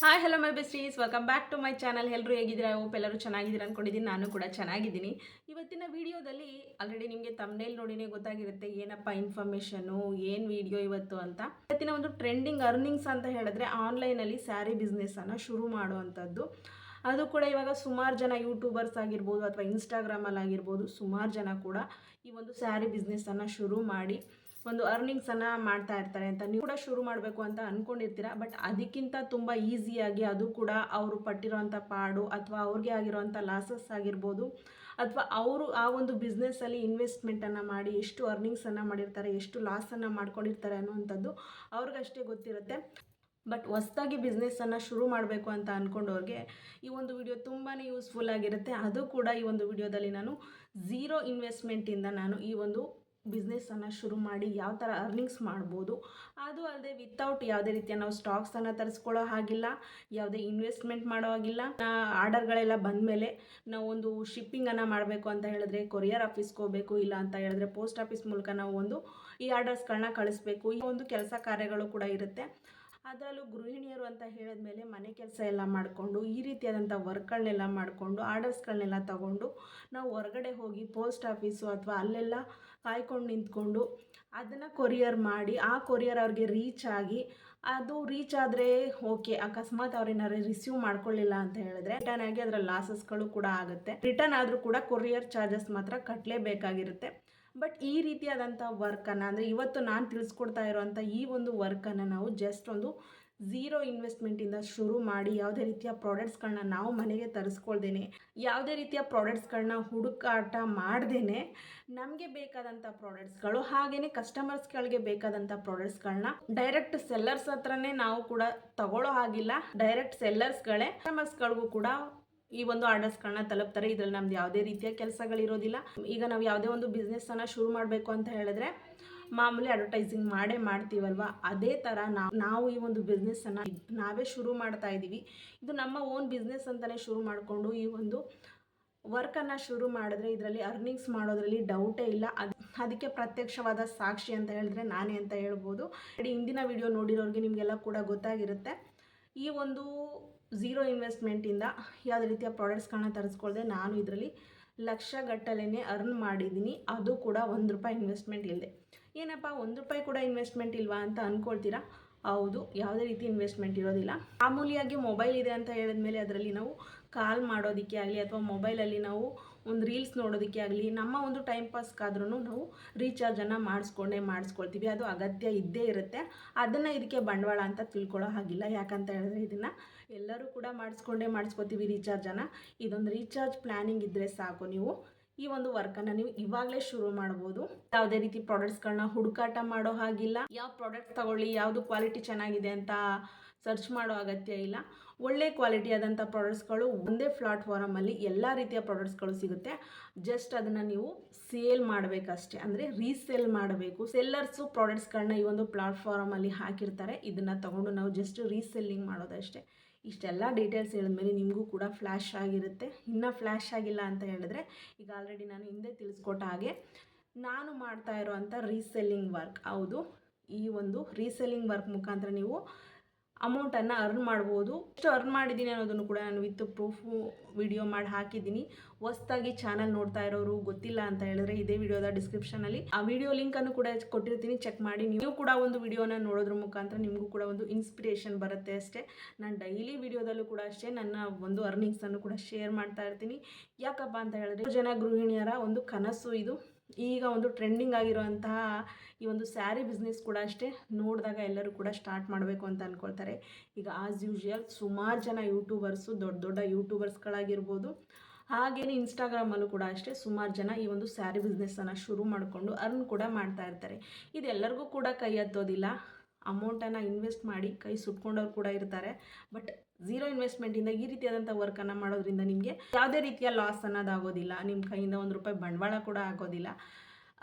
Hi hello my besties welcome back to my channel ಎಲ್ಲರೂ ಹೇಗಿದ್ದೀರಾ? ಓಪ್ ಎಲ್ಲರೂ ಚೆನ್ನಾಗಿದ್ದೀರಾ ಅಂದ್ಕೊಂಡಿದ್ದೀನಿ ನಾನು ಕೂಡ ಚೆನ್ನಾಗಿದ್ದೀನಿ. ಇವತ್ತಿನ ವಿಡಿಯೋದಲ್ಲಿ ಆಲ್ರೆಡಿ ನಿಮಗೆ ತಮ್ಮನೇಲಿ ನೋಡಿನೇ ಗೊತ್ತಾಗಿರುತ್ತೆ. ಏನಪ್ಪ ಇನ್ಫಾರ್ಮೇಷನು ಏನು ವಿಡಿಯೋ ಇವತ್ತು ಅಂತ? ಇವತ್ತಿನ ಒಂದು ಟ್ರೆಂಡಿಂಗ್ ಅರ್ನಿಂಗ್ಸ್ ಅಂತ ಹೇಳಿದ್ರೆ ಆನ್ಲೈನಲ್ಲಿ ಸ್ಯಾರಿ ಬಿಸ್ನೆಸ್ಸನ್ನು ಶುರು ಮಾಡುವಂಥದ್ದು. ಅದು ಕೂಡ ಇವಾಗ ಸುಮಾರು ಜನ ಯೂಟ್ಯೂಬರ್ಸ್ ಆಗಿರ್ಬೋದು ಅಥವಾ ಇನ್ಸ್ಟಾಗ್ರಾಮಲ್ಲಿ ಆಗಿರ್ಬೋದು ಸುಮಾರು ಜನ ಕೂಡ ಈ ಒಂದು ಸ್ಯಾರಿ ಬಿಸ್ನೆಸ್ಸನ್ನು ಶುರು ಮಾಡಿ ಒಂದು ಅರ್ನಿಂಗ್ಸನ್ನು ಮಾಡ್ತಾ ಇರ್ತಾರೆ ಅಂತ. ನೀವು ಕೂಡ ಶುರು ಮಾಡಬೇಕು ಅಂತ ಅನ್ಕೊಂಡಿರ್ತೀರಾ ಬಟ್ ಅದಕ್ಕಿಂತ ತುಂಬ ಈಸಿಯಾಗಿ ಅದು ಕೂಡ ಅವರು ಪಟ್ಟಿರೋಂಥ ಪಾಡು ಅಥವಾ ಅವ್ರಿಗೆ ಆಗಿರೋಂಥ ಲಾಸಸ್ ಆಗಿರ್ಬೋದು, ಅಥವಾ ಅವರು ಆ ಒಂದು ಬಿಸ್ನೆಸ್ಸಲ್ಲಿ ಇನ್ವೆಸ್ಟ್ಮೆಂಟನ್ನು ಮಾಡಿ ಎಷ್ಟು ಅರ್ನಿಂಗ್ಸನ್ನು ಮಾಡಿರ್ತಾರೆ, ಎಷ್ಟು ಲಾಸನ್ನು ಮಾಡ್ಕೊಂಡಿರ್ತಾರೆ ಅನ್ನುವಂಥದ್ದು ಅವ್ರಿಗಷ್ಟೇ ಗೊತ್ತಿರುತ್ತೆ. ಬಟ್ ಹೊಸ್ದಾಗಿ ಬಿಸ್ನೆಸ್ಸನ್ನು ಶುರು ಮಾಡಬೇಕು ಅಂತ ಅಂದ್ಕೊಂಡವ್ರಿಗೆ ಈ ಒಂದು ವಿಡಿಯೋ ತುಂಬಾ ಯೂಸ್ಫುಲ್ ಆಗಿರುತ್ತೆ. ಅದು ಕೂಡ ಈ ಒಂದು ವಿಡಿಯೋದಲ್ಲಿ ನಾನು ಝೀರೋ ಇನ್ವೆಸ್ಟ್ಮೆಂಟಿಂದ ನಾನು ಈ ಒಂದು ಬಿಸ್ನೆಸ್ಸನ್ನು ಶುರು ಮಾಡಿ ಯಾವ ಥರ ಅರ್ನಿಂಗ್ಸ್ ಮಾಡ್ಬೋದು. ಅದು ಅಲ್ಲದೆ ವಿತೌಟ್ ಯಾವುದೇ ರೀತಿಯ ನಾವು ಸ್ಟಾಕ್ಸನ್ನು ತರಿಸ್ಕೊಳ್ಳೋ ಹಾಗಿಲ್ಲ, ಯಾವುದೇ ಇನ್ವೆಸ್ಟ್ಮೆಂಟ್ ಮಾಡೋ ಹಾಗಿಲ್ಲ. ಆರ್ಡರ್ಗಳೆಲ್ಲ ಬಂದಮೇಲೆ ನಾವು ಒಂದು ಶಿಪ್ಪಿಂಗನ್ನು ಮಾಡಬೇಕು ಅಂತ ಹೇಳಿದ್ರೆ ಕೊರಿಯರ್ ಆಫೀಸ್ಗೆ ಹೋಗಬೇಕು, ಇಲ್ಲ ಅಂತ ಹೇಳಿದ್ರೆ ಪೋಸ್ಟ್ ಆಫೀಸ್ ಮೂಲಕ ನಾವು ಒಂದು ಈ ಆರ್ಡರ್ಸ್ಗಳನ್ನ ಕಳಿಸ್ಬೇಕು. ಈ ಒಂದು ಕೆಲಸ ಕಾರ್ಯಗಳು ಕೂಡ ಇರುತ್ತೆ. ಅದರಲ್ಲೂ ಗೃಹಿಣಿಯರು ಅಂತ ಹೇಳಿದ ಮೇಲೆ ಮನೆ ಕೆಲಸ ಎಲ್ಲ ಮಾಡಿಕೊಂಡು, ಈ ರೀತಿಯಾದಂಥ ವರ್ಕ್ಗಳನ್ನೆಲ್ಲ ಮಾಡಿಕೊಂಡು ಆರ್ಡರ್ಸ್ಗಳನ್ನೆಲ್ಲ ತಗೊಂಡು ನಾವು ಹೊರಗಡೆ ಹೋಗಿ ಪೋಸ್ಟ್ ಆಫೀಸು ಅಥವಾ ಅಲ್ಲೆಲ್ಲ ಕಾಯ್ಕೊಂಡು ನಿಂತ್ಕೊಂಡು ಅದನ್ನು ಕೊರಿಯರ್ ಮಾಡಿ, ಆ ಕೊರಿಯರ್ ಅವ್ರಿಗೆ ರೀಚ್ ಆಗಿ ಅದು ರೀಚ್ ಆದರೆ ಓಕೆ ಅಕಸ್ಮಾತ್ ಅವ್ರೇನಾರು ರಿಸೀವ್ ಮಾಡ್ಕೊಳ್ಳಿಲ್ಲ ಅಂತ ಹೇಳಿದ್ರೆ ರಿಟರ್ನ್ ಆಗಿ ಅದರ ಲಾಸಸ್ಗಳು ಕೂಡ ಆಗುತ್ತೆ. ರಿಟರ್ನ್ ಆದರೂ ಕೂಡ ಕೊರಿಯರ್ ಚಾರ್ಜಸ್ ಮಾತ್ರ ಕಟ್ಟಲೇಬೇಕಾಗಿರುತ್ತೆ ಬಟ್ ಈ ರೀತಿಯಾದಂಥ ವರ್ಕನ್ನು ಅಂದರೆ ಇವತ್ತು ನಾನು ತಿಳಿಸ್ಕೊಡ್ತಾ ಇರೋವಂಥ ಈ ಒಂದು ವರ್ಕನ್ನು ನಾವು ಜಸ್ಟ್ ಒಂದು ಝೀರೋ ಇನ್ವೆಸ್ಟ್ಮೆಂಟಿಂದ ಶುರು ಮಾಡಿ ಯಾವುದೇ ರೀತಿಯ ಪ್ರಾಡಕ್ಟ್ಸ್ಗಳನ್ನ ನಾವು ಮನೆಗೆ ತರಿಸ್ಕೊಳ್ದೇನೆ, ಯಾವುದೇ ರೀತಿಯ ಪ್ರಾಡಕ್ಟ್ಸ್ಗಳನ್ನ ಹುಡುಕಾಟ ಮಾಡ್ದೇನೆ ನಮಗೆ ಬೇಕಾದಂಥ ಪ್ರಾಡಕ್ಟ್ಸ್ಗಳು ಹಾಗೆಯೇ ಕಸ್ಟಮರ್ಸ್ಗಳಿಗೆ ಬೇಕಾದಂಥ ಪ್ರಾಡಕ್ಟ್ಸ್ಗಳನ್ನ ಡೈರೆಕ್ಟ್ ಸೆಲ್ಲರ್ಸ್ ಹತ್ರನೇ ನಾವು ಕೂಡ ತಗೊಳ್ಳೋ ಹಾಗಿಲ್ಲ. ಡೈರೆಕ್ಟ್ ಸೆಲ್ಲರ್ಸ್ಗಳೇ ಕಸ್ಟಮರ್ಸ್ಗಳಿಗೂ ಕೂಡ ಈ ಒಂದು ಆರ್ಡರ್ಸ್ಗಳನ್ನ ತಲುಪ್ತಾರೆ. ಇದ್ರಲ್ಲಿ ನಮ್ದು ಯಾವುದೇ ರೀತಿಯ ಕೆಲಸಗಳಿರೋದಿಲ್ಲ. ಈಗ ನಾವು ಯಾವುದೇ ಒಂದು ಬಿಸ್ನೆಸ್ಸನ್ನು ಶುರು ಮಾಡಬೇಕು ಅಂತ ಹೇಳಿದ್ರೆ ಮಾಮೂಲಿ ಅಡ್ವರ್ಟೈಸಿಂಗ್ ಮಾಡೇ ಮಾಡ್ತೀವಲ್ವ? ಅದೇ ಥರ ನಾವು ನಾವು ಈ ಒಂದು ಬಿಸ್ನೆಸ್ಸನ್ನು ನಾವೇ ಶುರು ಮಾಡ್ತಾ ಇದ್ದೀವಿ ಇದು ನಮ್ಮ ಓನ್ ಬಿಸ್ನೆಸ್ ಅಂತಲೇ ಶುರು ಮಾಡಿಕೊಂಡು ಈ ಒಂದು ವರ್ಕನ್ನು ಶುರು ಮಾಡಿದ್ರೆ ಇದರಲ್ಲಿ ಅರ್ನಿಂಗ್ಸ್ ಮಾಡೋದ್ರಲ್ಲಿ ಡೌಟೇ ಇಲ್ಲ. ಅದು, ಅದಕ್ಕೆ ಪ್ರತ್ಯಕ್ಷವಾದ ಸಾಕ್ಷಿ ಅಂತ ಹೇಳಿದ್ರೆ ನಾನೇ ಅಂತ ಹೇಳ್ಬೋದು. ಹಿಂದಿನ ವಿಡಿಯೋ ನೋಡಿರೋರಿಗೆ ನಿಮಗೆಲ್ಲ ಕೂಡ ಗೊತ್ತಾಗಿರುತ್ತೆ. ಈ ಒಂದು ಝೀರೋ ಇನ್ವೆಸ್ಟ್ಮೆಂಟಿಂದ ಯಾವುದೇ ರೀತಿಯ ಪ್ರಾಡಕ್ಟ್ಸ್ಗಳನ್ನ ತರಿಸ್ಕೊಳ್ದೆ ನಾನು ಇದರಲ್ಲಿ ಲಕ್ಷಗಟ್ಟಲೆ ಅರ್ನ್ ಮಾಡಿದ್ದೀನಿ. ಅದು ಕೂಡ ಒಂದು ರೂಪಾಯಿ ಇನ್ವೆಸ್ಟ್ಮೆಂಟ್ ಇಲ್ಲದೆ ಏನಪ್ಪ, ಒಂದು ರೂಪಾಯಿ ಕೂಡ ಇನ್ವೆಸ್ಟ್ಮೆಂಟ್ ಇಲ್ವಾ ಅಂತ ಅನ್ಕೊಳ್ತೀರಾ? ಹೌದು, ಯಾವುದೇ ರೀತಿ ಇನ್ವೆಸ್ಟ್ಮೆಂಟ್ ಇರೋದಿಲ್ಲ. ಮಾಮೂಲಿಯಾಗಿ ಮೊಬೈಲ್ ಇದೆ ಅಂತ ಹೇಳಿದ ಮೇಲೆ ಅದರಲ್ಲಿ ನಾವು ಕಾಲ್ ಮಾಡೋದಕ್ಕೆ ಆಗಲಿ ಅಥವಾ ಮೊಬೈಲಲ್ಲಿ ನಾವು ಒಂದು ರೀಲ್ಸ್ ನೋಡೋದಕ್ಕೆ ಆಗಲಿ, ನಮ್ಮ ಒಂದು ಟೈಮ್ ಪಾಸ್ಗಾದ್ರೂ ನಾವು ರೀಚಾರ್ಜನ್ನು ಮಾಡಿಸ್ಕೊಂಡೇ ಮಾಡಿಸ್ಕೊಳ್ತೀವಿ. ಅದು ಅಗತ್ಯ ಇದ್ದೇ ಇರುತ್ತೆ. ಅದನ್ನು ಇದಕ್ಕೆ ಬಂಡವಾಳ ಅಂತ ತಿಳ್ಕೊಳ್ಳೋ ಹಾಗಿಲ್ಲ. ಯಾಕಂತ ಹೇಳಿದ್ರೆ ಇದನ್ನು ಎಲ್ಲರೂ ಕೂಡ ಮಾಡಿಸ್ಕೊಂಡೇ ಮಾಡಿಸ್ಕೊತೀವಿ ರೀಚಾರ್ಜನ್ನು ಇದೊಂದು ರೀಚಾರ್ಜ್ ಪ್ಲ್ಯಾನಿಂಗ್ ಇದ್ದರೆ ಸಾಕು ನೀವು. ಈ ಒಂದು ವರ್ಕನ್ನು ನೀವು ಇವಾಗಲೇ ಶುರು ಮಾಡ್ಬೋದು. ಯಾವುದೇ ರೀತಿ ಪ್ರಾಡಕ್ಟ್ಸ್ಗಳನ್ನ ಹುಡುಕಾಟ ಮಾಡೋ ಹಾಗಿಲ್ಲ. ಯಾವ ಪ್ರಾಡಕ್ಟ್ ತಗೊಳ್ಳಿ, ಯಾವುದು ಕ್ವಾಲಿಟಿ ಚೆನ್ನಾಗಿದೆ ಅಂತ ಸರ್ಚ್ ಮಾಡೋ ಅಗತ್ಯ ಇಲ್ಲ. ಒಳ್ಳೆ ಕ್ವಾಲಿಟಿ ಆದಂಥ ಪ್ರಾಡಕ್ಟ್ಸ್ಗಳು ಒಂದೇ ಪ್ಲಾಟ್ಫಾರಮಲ್ಲಿ ಎಲ್ಲ ರೀತಿಯ ಪ್ರಾಡಕ್ಟ್ಸ್ಗಳು ಸಿಗುತ್ತೆ. ಜಸ್ಟ್ ಅದನ್ನು ನೀವು ಸೇಲ್ ಮಾಡಬೇಕಷ್ಟೇ. ಅಂದರೆ ರೀಸೇಲ್ ಮಾಡಬೇಕು. ಸೆಲ್ಲರ್ಸು ಪ್ರಾಡಕ್ಟ್ಸ್ಗಳನ್ನ ಈ ಒಂದು ಪ್ಲಾಟ್ಫಾರಮಲ್ಲಿ ಹಾಕಿರ್ತಾರೆ. ಇದನ್ನು ತಗೊಂಡು ನಾವು ಜಸ್ಟ್ ರೀಸೆಲ್ಲಿಂಗ್ ಮಾಡೋದಷ್ಟೇ. ಇಷ್ಟೆಲ್ಲ ಡೀಟೇಲ್ಸ್ ಹೇಳಿದ್ಮೇಲೆ ನಿಮಗೂ ಕೂಡ ಫ್ಲ್ಯಾಶ್ ಆಗಿರುತ್ತೆ. ಇನ್ನೂ ಫ್ಲ್ಯಾಶ್ ಆಗಿಲ್ಲ ಅಂತ ಹೇಳಿದ್ರೆ ಈಗ ಆಲ್ರೆಡಿ ನಾನು ಹಿಂದೆ ತಿಳಿಸ್ಕೊಟ್ಟ ಹಾಗೆ ನಾನು ಮಾಡ್ತಾ ಇರೋವಂಥ ರೀಸೆಲ್ಲಿಂಗ್ ವರ್ಕ್ ಹೌದು, ಈ ಒಂದು ರೀಸೆಲ್ಲಿಂಗ್ ವರ್ಕ್ ಮುಖಾಂತರ ನೀವು ಅಮೌಂಟನ್ನು ಅರ್ನ್ ಮಾಡ್ಬೋದು. ಎಷ್ಟು ಅರ್ನ್ ಮಾಡಿದ್ದೀನಿ ಅನ್ನೋದನ್ನು ಕೂಡ ನಾನು ವಿತ್ ಪ್ರೂಫು ವಿಡಿಯೋ ಮಾಡಿ ಹಾಕಿದ್ದೀನಿ. ಹೊಸ್ದಾಗಿ ಚಾನಲ್ ನೋಡ್ತಾ ಇರೋರು ಗೊತ್ತಿಲ್ಲ ಅಂತ ಹೇಳಿದ್ರೆ ಇದೇ ವಿಡಿಯೋದ ಡಿಸ್ಕ್ರಿಪ್ಷನಲ್ಲಿ ಆ ವಿಡಿಯೋ ಲಿಂಕನ್ನು ಕೂಡ ಕೊಟ್ಟಿರ್ತೀನಿ. ಚೆಕ್ ಮಾಡಿ. ನೀವು ಕೂಡ ಒಂದು ವಿಡಿಯೋನ ನೋಡೋದ್ರ ಮುಖಾಂತರ ನಿಮಗೂ ಕೂಡ ಒಂದು ಇನ್ಸ್ಪಿರೇಷನ್ ಬರುತ್ತೆ ಅಷ್ಟೇ. ನಾನು ಡೈಲಿ ವಿಡಿಯೋದಲ್ಲೂ ಕೂಡ ಅಷ್ಟೇ ನನ್ನ ಒಂದು ಅರ್ನಿಂಗ್ಸನ್ನು ಕೂಡ ಶೇರ್ ಮಾಡ್ತಾ ಇರ್ತೀನಿ. ಯಾಕಪ್ಪ ಅಂತ ಹೇಳಿದ್ರೆ ಜನ ಗೃಹಿಣಿಯರ ಒಂದು ಕನಸು ಇದು. ಈಗ ಒಂದು ಟ್ರೆಂಡಿಂಗ್ ಆಗಿರುವಂತಹ ಈ ಒಂದು ಸ್ಯಾರಿ ಬಿಸ್ನೆಸ್ ಕೂಡ ಅಷ್ಟೇ ನೋಡಿದಾಗ ಎಲ್ಲರೂ ಕೂಡ ಸ್ಟಾರ್ಟ್ ಮಾಡಬೇಕು ಅಂತ ಅಂದ್ಕೊಳ್ತಾರೆ ಈಗ ಆಸ್ ಯೂಶುವಲ್ ಸುಮಾರು ಜನ ಯೂಟ್ಯೂಬರ್ಸು ದೊಡ್ಡ ದೊಡ್ಡ ಯೂಟ್ಯೂಬರ್ಸ್ಗಳಾಗಿರ್ಬೋದು ಹಾಗೇನೆ ಇನ್ಸ್ಟಾಗ್ರಾಮಲ್ಲೂ ಕೂಡ ಅಷ್ಟೇ ಸುಮಾರು ಜನ ಈ ಒಂದು ಸ್ಯಾರಿ ಬಿಸ್ನೆಸ್ಸನ್ನು ಶುರು ಮಾಡಿಕೊಂಡು ಅರ್ನ್ ಕೂಡ ಮಾಡ್ತಾ ಇರ್ತಾರೆ. ಇದೆಲ್ಲರಿಗೂ ಕೂಡ ಕೈ ಹತ್ತೋದಿಲ್ಲ. ಅಮೌಂಟನ್ನು ಇನ್ವೆಸ್ಟ್ ಮಾಡಿ ಕೈ ಸುಟ್ಕೊಂಡವ್ರು ಕೂಡ ಇರ್ತಾರೆ. ಬಟ್ ಝೀರೋ ಇನ್ವೆಸ್ಟ್ಮೆಂಟಿಂದ ಈ ರೀತಿಯಾದಂಥ ವರ್ಕನ್ನು ಮಾಡೋದ್ರಿಂದ ನಿಮಗೆ ಯಾವುದೇ ರೀತಿಯ ಲಾಸ್ ಅನ್ನೋದಾಗೋದಿಲ್ಲ. ನಿಮ್ಮ ಕೈಯಿಂದ ಒಂದು ರೂಪಾಯಿ ಬಂಡವಾಳ ಕೂಡ ಆಗೋದಿಲ್ಲ.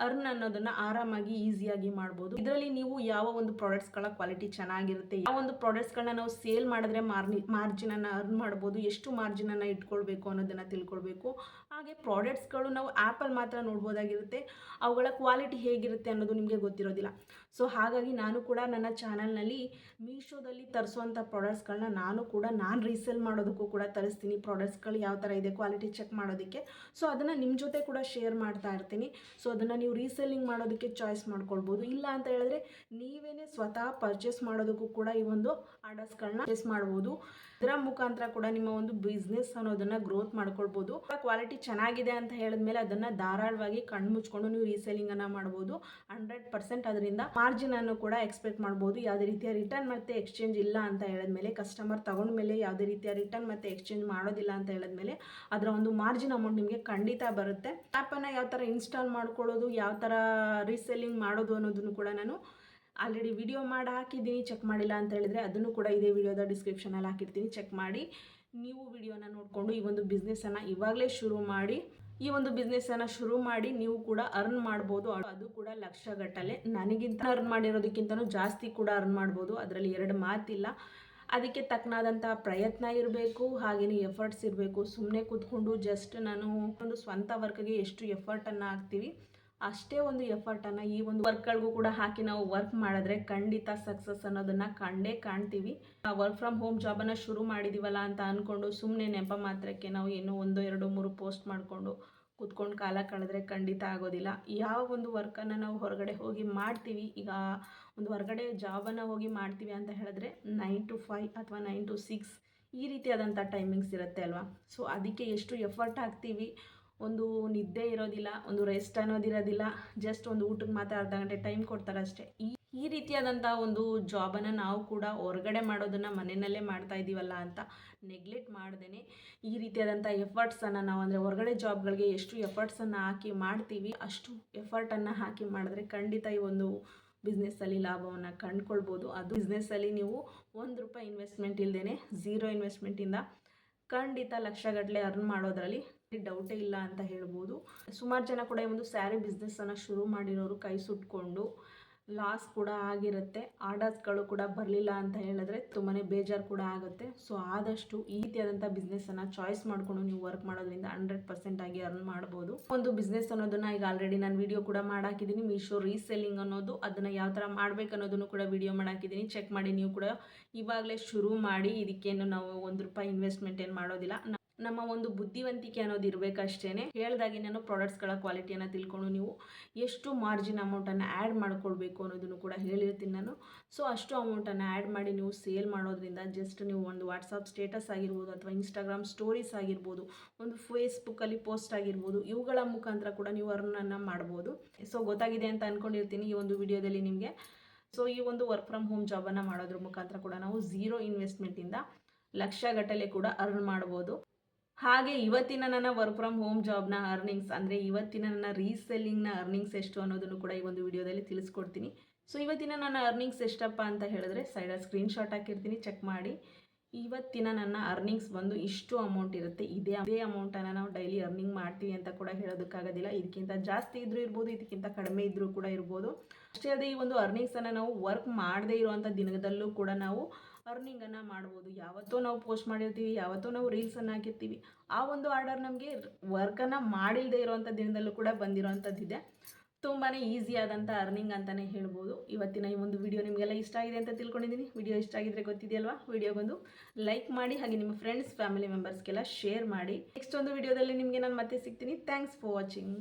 ಅರ್ನ್ ಅನ್ನೋದನ್ನು ಆರಾಮಾಗಿ ಈಸಿಯಾಗಿ ಮಾಡ್ಬೋದು. ಇದರಲ್ಲಿ ನೀವು ಯಾವ ಒಂದು ಪ್ರಾಡಕ್ಟ್ಸ್ಗಳ ಕ್ವಾಲಿಟಿ ಚೆನ್ನಾಗಿರುತ್ತೆ, ಯಾವ ಒಂದು ಪ್ರಾಡಕ್ಟ್ಸ್ಗಳನ್ನ ನಾವು ಸೇಲ್ ಮಾಡಿದ್ರೆ ಮಾರ್ನಿ ಮಾರ್ಜಿನನ್ನು ಅರ್ನ್ ಮಾಡ್ಬೋದು, ಎಷ್ಟು ಮಾರ್ಜಿನನ್ನು ಇಟ್ಕೊಳ್ಬೇಕು ಅನ್ನೋದನ್ನು ತಿಳ್ಕೊಳ್ಬೇಕು. ಹಾಗೆ ಪ್ರಾಡಕ್ಟ್ಸ್ಗಳು ನಾವು ಆ್ಯಪಲ್ಲಿ ಮಾತ್ರ ನೋಡ್ಬೋದಾಗಿರುತ್ತೆ. ಅವುಗಳ ಕ್ವಾಲಿಟಿ ಹೇಗಿರುತ್ತೆ ಅನ್ನೋದು ನಿಮಗೆ ಗೊತ್ತಿರೋದಿಲ್ಲ. ಸೊ ಹಾಗಾಗಿ ನಾನು ಕೂಡ ನನ್ನ ಚಾನಲ್ನಲ್ಲಿ ಮೀಶೋದಲ್ಲಿ ತರಿಸುವಂಥ ಪ್ರಾಡಕ್ಟ್ಸ್ಗಳನ್ನ ನಾನು ಕೂಡ ನಾನು ರೀಸೇಲ್ ಮಾಡೋದಕ್ಕೂ ಕೂಡ ತರಿಸ್ತೀನಿ. ಪ್ರಾಡಕ್ಟ್ಸ್ಗಳು ಯಾವ ಥರ ಇದೆ ಕ್ವಾಲಿಟಿ ಚೆಕ್ ಮಾಡೋದಕ್ಕೆ. ಸೊ ಅದನ್ನು ನಿಮ್ಮ ಜೊತೆ ಕೂಡ ಶೇರ್ ಮಾಡ್ತಾ ಇರ್ತೀನಿ. ಸೊ ಅದನ್ನು ನೀವು ರೀಸೇಲಿಂಗ್ ಮಾಡೋದಕ್ಕೆ ಚಾಯ್ಸ್ ಮಾಡ್ಕೊಳ್ಬೋದು. ಇಲ್ಲ ಅಂತ ಹೇಳಿದ್ರೆ ನೀವೇನೇ ಸ್ವತಃ ಪರ್ಚೇಸ್ ಮಾಡೋದಕ್ಕೂ ಕೂಡ ಈ ಒಂದು ಆರ್ಡರ್ಸ್ಗಳನ್ನ ಪರ್ಚೇಸ್ ಮಾಡ್ಬೋದು. ಇದರ ಮುಖಾಂತರ ಕೂಡ ನಿಮ್ಮ ಒಂದು ಬಿಸ್ನೆಸ್ ಅನ್ನೋದನ್ನು ಗ್ರೋತ್ ಮಾಡ್ಕೊಳ್ಬೋದು. ಕ್ವಾಲಿಟಿ ಚೆನ್ನಾಗಿದೆ ಅಂತ ಹೇಳಿದ್ಮೇಲೆ ಅದನ್ನು ಧಾರಾಳವಾಗಿ ಕಣ್ಣು ಮುಚ್ಕೊಂಡು ನೀವು ರೀಸೇಲಿಂಗನ್ನು ಮಾಡ್ಬೋದು. ಹಂಡ್ರೆಡ್ ಪರ್ಸೆಂಟ್ ಅದರಿಂದ ಮಾರ್ಜಿನ್ ಅನ್ನು ಕೂಡ ಎಕ್ಸ್ಪೆಕ್ಟ್ ಮಾಡ್ಬೋದು. ಯಾವುದೇ ರೀತಿಯ ರಿಟರ್ನ್ ಮತ್ತೆ ಎಕ್ಸ್ಚೇಂಜ್ ಇಲ್ಲ ಅಂತ ಹೇಳಿದ್ಮೇಲೆ ಕಸ್ಟಮರ್ ತಗೊಂಡ ಮೇಲೆ ಯಾವುದೇ ರೀತಿಯ ರಿಟರ್ನ್ ಮತ್ತೆ ಎಕ್ಸ್ಚೇಂಜ್ ಮಾಡೋದಿಲ್ಲ ಅಂತ ಹೇಳಿದ್ಮೇಲೆ, ಅದರ ಒಂದು ಮಾರ್ಜಿನ್ ಅಮೌಂಟ್ ನಿಮಗೆ ಖಂಡಿತ ಬರುತ್ತೆ. ಆ್ಯಪನ್ನು ಯಾವ ಥರ ಇನ್ಸ್ಟಾಲ್ ಮಾಡ್ಕೊಳ್ಳೋದು, ಯಾವ ಥರ ರೀಸೆಲ್ಲಿಂಗ್ ಮಾಡೋದು ಅನ್ನೋದನ್ನು ಕೂಡ ನಾನು ಆಲ್ರೆಡಿ ವಿಡಿಯೋ ಮಾಡಿ ಹಾಕಿದ್ದೀನಿ ಚೆಕ್ ಮಾಡಿಲ್ಲ ಅಂತ ಹೇಳಿದ್ರೆ ಅದನ್ನು ಕೂಡ ಇದೇ ವಿಡಿಯೋದ ಡಿಸ್ಕ್ರಿಪ್ಷನಲ್ಲಿ ಹಾಕಿರ್ತೀನಿ. ಚೆಕ್ ಮಾಡಿ, ನೀವು ವಿಡಿಯೋನ ನೋಡಿಕೊಂಡು ಈ ಒಂದು ಬಿಸ್ನೆಸ್ಸನ್ನು ಇವಾಗಲೇ ಶುರು ಮಾಡಿ. ಈ ಒಂದು ಬಿಸ್ನೆಸ್ಸನ್ನು ಶುರು ಮಾಡಿ ನೀವು ಕೂಡ ಅರ್ನ್ ಮಾಡ್ಬೋದು. ಅದು ಕೂಡ ಲಕ್ಷಗಟ್ಟಲೆ. ನನಗಿಂತ ಅರ್ನ್ ಮಾಡಿರೋದಕ್ಕಿಂತನೂ ಜಾಸ್ತಿ ಕೂಡ ಅರ್ನ್ ಮಾಡ್ಬೋದು. ಅದರಲ್ಲಿ ಎರಡು ಮಾತಿಲ್ಲ. ಅದಕ್ಕೆ ತಕ್ಕನಾದಂತಹ ಪ್ರಯತ್ನ ಇರಬೇಕು ಹಾಗೆಯೇ ಎಫರ್ಟ್ಸ್ ಇರಬೇಕು. ಸುಮ್ಮನೆ ಕೂತ್ಕೊಂಡು ಜಸ್ಟ್ ನಾನು ಒಂದು ಸ್ವಂತ ವರ್ಕ್ಗೆ ಎಷ್ಟು ಎಫರ್ಟನ್ನು ಹಾಕ್ತೀವಿ. ಅಷ್ಟೇ ಒಂದು ಎಫರ್ಟನ್ನು ಈ ಒಂದು ವರ್ಕ್ಗಳಿಗೂ ಕೂಡ ಹಾಕಿ ನಾವು ವರ್ಕ್ ಮಾಡಿದ್ರೆ ಖಂಡಿತ ಸಕ್ಸಸ್ ಅನ್ನೋದನ್ನು ಕಂಡೇ ಕಾಣ್ತೀವಿ. ವರ್ಕ್ ಫ್ರಮ್ ಹೋಮ್ ಜಾಬನ್ನು ಶುರು ಮಾಡಿದ್ದೀವಲ್ಲ ಅಂತ ಅಂದ್ಕೊಂಡು ಸುಮ್ಮನೆ ನೆಪ ಮಾತ್ರಕ್ಕೆ ನಾವು ಏನೋ ಒಂದು, ಎರಡು, ಮೂರು ಪೋಸ್ಟ್ ಮಾಡಿಕೊಂಡು ಕೂತ್ಕೊಂಡು ಕಾಲ ಕಳೆದ್ರೆ ಖಂಡಿತ ಆಗೋದಿಲ್ಲ. ಯಾವ ಒಂದು ವರ್ಕನ್ನು ನಾವು ಹೊರಗಡೆ ಹೋಗಿ ಮಾಡ್ತೀವಿ, ಈಗ ಒಂದು ಹೊರಗಡೆ ಜಾಬನ್ನು ಹೋಗಿ ಮಾಡ್ತೀವಿ ಅಂತ ಹೇಳಿದ್ರೆ ನೈನ್ ಟು ಫೈವ್ ಅಥವಾ ನೈನ್ ಟು ಸಿಕ್ಸ್ ಈ ರೀತಿಯಾದಂಥ ಟೈಮಿಂಗ್ಸ್ ಇರುತ್ತೆ ಅಲ್ವಾ? ಸೊ ಅದಕ್ಕೆ ಎಷ್ಟು ಎಫರ್ಟ್ ಹಾಕ್ತೀವಿ ಒಂದು ನಿದ್ದೆ ಇರೋದಿಲ್ಲ, ಒಂದು ರೆಸ್ಟ್ ಅನ್ನೋದಿರೋದಿಲ್ಲ ಜಸ್ಟ್ ಒಂದು ಊಟಕ್ಕೆ ಮಾತ್ರ ಅರ್ಧ ಗಂಟೆ ಟೈಮ್ ಕೊಡ್ತಾರೆ ಅಷ್ಟೇ. ಈ ಈ ರೀತಿಯಾದಂಥ ಒಂದು ಜಾಬನ್ನು ನಾವು ಕೂಡ ಹೊರಗಡೆ ಮಾಡೋದನ್ನು ಮನೆಯಲ್ಲೇ ಮಾಡ್ತಾ ಇದ್ದೀವಲ್ಲ ಅಂತ ನೆಗ್ಲೆಕ್ಟ್ ಮಾಡ್ದೇ ಈ ರೀತಿಯಾದಂಥ ಎಫರ್ಟ್ಸನ್ನು ನಾವು ಅಂದರೆ ಹೊರಗಡೆ ಜಾಬ್ಗಳಿಗೆ ಎಷ್ಟು ಎಫರ್ಟ್ಸನ್ನು ಹಾಕಿ ಮಾಡ್ತೀವಿ, ಅಷ್ಟು ಎಫರ್ಟನ್ನು ಹಾಕಿ ಮಾಡಿದ್ರೆ ಖಂಡಿತ ಈ ಒಂದು ಬಿಸ್ನೆಸ್ಸಲ್ಲಿ ಲಾಭವನ್ನು ಕಂಡುಕೊಳ್ಬೋದು. ಅದು ಬಿಸ್ನೆಸ್ಸಲ್ಲಿ ನೀವು ಒಂದು ರೂಪಾಯಿ ಇನ್ವೆಸ್ಟ್ಮೆಂಟ್ ಇಲ್ಲದೇ ಝೀರೋ ಇನ್ವೆಸ್ಟ್ಮೆಂಟಿಂದ ಖಂಡಿತ ಲಕ್ಷಗಟ್ಟಲೆ ಅರ್ನ್ ಮಾಡೋದ್ರಲ್ಲಿ ಡೌಟೇ ಇಲ್ಲ ಅಂತ ಹೇಳ್ಬೋದು. ಸುಮಾರು ಜನ ಕೂಡ ಈ ಒಂದು ಸ್ಯಾರಿ ಬಿಸ್ನೆಸ್ಸನ್ನು ಶುರು ಮಾಡಿರೋರು ಕೈ ಸುಟ್ಕೊಂಡು ಲಾಸ್ ಕೂಡ ಆಗಿರುತ್ತೆ. ಆರ್ಡರ್ಸ್ಗಳು ಕೂಡ ಬರಲಿಲ್ಲ ಅಂತ ಹೇಳಿದ್ರೆ ತುಂಬಾ ಬೇಜಾರು ಕೂಡ ಆಗುತ್ತೆ. ಸೊ ಆದಷ್ಟು ಈ ರೀತಿಯಾದಂಥ ಬಿಸ್ನೆಸ್ಸನ್ನು ಚಾಯ್ಸ್ ಮಾಡಿಕೊಂಡು ನೀವು ವರ್ಕ್ ಮಾಡೋದ್ರಿಂದ ಹಂಡ್ರೆಡ್ ಪರ್ಸೆಂಟ್ ಆಗಿ ಅರ್ನ್ ಮಾಡ್ಬೋದು. ಒಂದು ಬಿಸ್ನೆಸ್ ಅನ್ನೋದನ್ನ ಈಗ ಆಲ್ರೆಡಿ ನಾನು ವಿಡಿಯೋ ಕೂಡ ಮಾಡಾಕಿದ್ದೀನಿ ಮೀಶೋ ರೀಸೆಲ್ಲಿಂಗ್ ಅನ್ನೋದು, ಅದನ್ನು ಯಾವ ಥರ ಮಾಡ್ಬೇಕು ಅನ್ನೋದನ್ನು ಕೂಡ ವಿಡಿಯೋ ಮಾಡಾಕಿದ್ದೀನಿ ಚೆಕ್ ಮಾಡಿ ನೀವು ಕೂಡ ಇವಾಗಲೇ ಶುರು ಮಾಡಿ, ಇದಕ್ಕೇನು ನಾವು ಒಂದು ರೂಪಾಯಿ ಇನ್ವೆಸ್ಟ್ಮೆಂಟ್ ಏನು ಮಾಡೋದಿಲ್ಲ. ನಮ್ಮ ಒಂದು ಬುದ್ಧಿವಂತಿಕೆ ಅನ್ನೋದು ಇರಬೇಕಷ್ಟೇ ಹೇಳ್ದಾಗೆ ನಾನು ಪ್ರಾಡಕ್ಟ್ಸ್ಗಳ ಕ್ವಾಲಿಟಿಯನ್ನು ತಿಳ್ಕೊಂಡು ನೀವು ಎಷ್ಟು ಮಾರ್ಜಿನ್ ಅಮೌಂಟನ್ನು ಆ್ಯಡ್ ಮಾಡ್ಕೊಳ್ಬೇಕು ಅನ್ನೋದನ್ನು ಕೂಡ ಹೇಳಿರ್ತೀನಿ ನಾನು. ಸೊ ಅಷ್ಟು ಅಮೌಂಟನ್ನು ಆ್ಯಡ್ ಮಾಡಿ ನೀವು ಸೇಲ್ ಮಾಡೋದ್ರಿಂದ ಜಸ್ಟ್ ನೀವು ಒಂದು ವಾಟ್ಸಪ್ ಸ್ಟೇಟಸ್ ಆಗಿರ್ಬೋದು ಅಥವಾ ಇನ್ಸ್ಟಾಗ್ರಾಮ್ ಸ್ಟೋರೀಸ್ ಆಗಿರ್ಬೋದು, ಒಂದು ಫೇಸ್ಬುಕ್ಕಲ್ಲಿ ಪೋಸ್ಟ್ ಆಗಿರ್ಬೋದು, ಇವುಗಳ ಮುಖಾಂತರ ಕೂಡ ನೀವು ಅರ್ನನ್ನು ಮಾಡ್ಬೋದು. ಸೊ ಗೊತ್ತಾಗಿದೆ ಅಂತ ಅಂದ್ಕೊಂಡಿರ್ತೀನಿ ಈ ಒಂದು ವಿಡಿಯೋದಲ್ಲಿ ನಿಮಗೆ. ಸೊ ಈ ಒಂದು ವರ್ಕ್ ಫ್ರಮ್ ಹೋಮ್ ಜಾಬನ್ನು ಮಾಡೋದ್ರ ಮುಖಾಂತರ ಕೂಡ ನಾವು ಝೀರೋ ಇನ್ವೆಸ್ಟ್ಮೆಂಟಿಂದ ಲಕ್ಷಗಟ್ಟಲೆ ಕೂಡ ಅರ್ನ್ ಮಾಡ್ಬೋದು. ಹಾಗೆ ಇವತ್ತಿನ ನನ್ನ ವರ್ಕ್ ಫ್ರಮ್ ಹೋಮ್ ಜಾಬ್ನ ಅರ್ನಿಂಗ್ಸ್ ಅಂದರೆ ಇವತ್ತಿನ ನನ್ನ ರೀಸೆಲ್ಲಿಂಗ್ನ ಅರ್ನಿಂಗ್ಸ್ ಎಷ್ಟು ಅನ್ನೋದನ್ನು ಕೂಡ ಈ ಒಂದು ವಿಡಿಯೋದಲ್ಲಿ ತಿಳಿಸ್ಕೊಡ್ತೀನಿ. ಸೊ ಇವತ್ತಿನ ನನ್ನ ಅರ್ನಿಂಗ್ಸ್ ಎಷ್ಟಪ್ಪ ಅಂತ ಹೇಳಿದ್ರೆ ಸೈಡಲ್ಲಿ ಸ್ಕ್ರೀನ್ಶಾಟ್ ಹಾಕಿರ್ತೀನಿ ಚೆಕ್ ಮಾಡಿ. ಇವತ್ತಿನ ನನ್ನ ಅರ್ನಿಂಗ್ಸ್ ಬಂದು ಇಷ್ಟು ಅಮೌಂಟ್ ಇರುತ್ತೆ. ಇದೇ ಅದೇ ಅಮೌಂಟನ್ನು ನಾವು ಡೈಲಿ ಅರ್ನಿಂಗ್ ಮಾಡ್ತೀವಿ ಅಂತ ಕೂಡ ಹೇಳೋದಕ್ಕಾಗೋದಿಲ್ಲ. ಇದಕ್ಕಿಂತ ಜಾಸ್ತಿ ಇದ್ರೂ ಇರ್ಬೋದು, ಇದಕ್ಕಿಂತ ಕಡಿಮೆ ಇದ್ದರೂ ಕೂಡ ಇರ್ಬೋದು. ಅಷ್ಟೇ ಅದೇ ಈ ಒಂದು ಅರ್ನಿಂಗ್ಸನ್ನು ನಾವು ವರ್ಕ್ ಮಾಡದೇ ಇರುವಂಥ ದಿನದಲ್ಲೂ ಕೂಡ ನಾವು ಅರ್ನಿಂಗನ್ನು ಮಾಡ್ಬೋದು. ಯಾವತ್ತೋ ನಾವು ಪೋಸ್ಟ್ ಮಾಡಿರ್ತೀವಿ, ಯಾವತ್ತೋ ನಾವು ರೀಲ್ಸನ್ನು ಹಾಕಿರ್ತೀವಿ. ಆ ಒಂದು ಆರ್ಡರ್ ನಮಗೆ ವರ್ಕನ್ನು ಮಾಡಿಲ್ಲದೆ ಇರೋವಂಥ ದಿನದಲ್ಲೂ ಕೂಡ ಬಂದಿರೋವಂಥದ್ದಿದೆ ತುಂಬಾ ಆದಂತ ಅರ್ನಿಂಗ್ ಅಂತಲೇ ಹೇಳ್ಬೋದು. ಇವತ್ತಿನ ಈ ಒಂದು ವಿಡಿಯೋ ನಿಮಗೆಲ್ಲ ಇಷ್ಟ ಆಗಿದೆ ಅಂತ ತಿಳ್ಕೊಂಡಿದ್ದೀನಿ ವಿಡಿಯೋ ಇಷ್ಟ ಆಗಿದ್ರೆ ಗೊತ್ತಿದೆಯಲ್ವಾ? ವಿಡಿಯೋಗೊಂದು ಲೈಕ್ ಮಾಡಿ, ಹಾಗೆ ನಿಮ್ಮ ಫ್ರೆಂಡ್ಸ್ ಫ್ಯಾಮಿಲಿ ಮೆಂಬರ್ಸ್ಗೆಲ್ಲ ಶೇರ್ ಮಾಡಿ. ನೆಕ್ಸ್ಟ್ ಒಂದು ವಿಡಿಯೋದಲ್ಲಿ ನಿಮಗೆ ನಾನು ಮತ್ತೆ ಸಿಗ್ತೀನಿ. Thanks for watching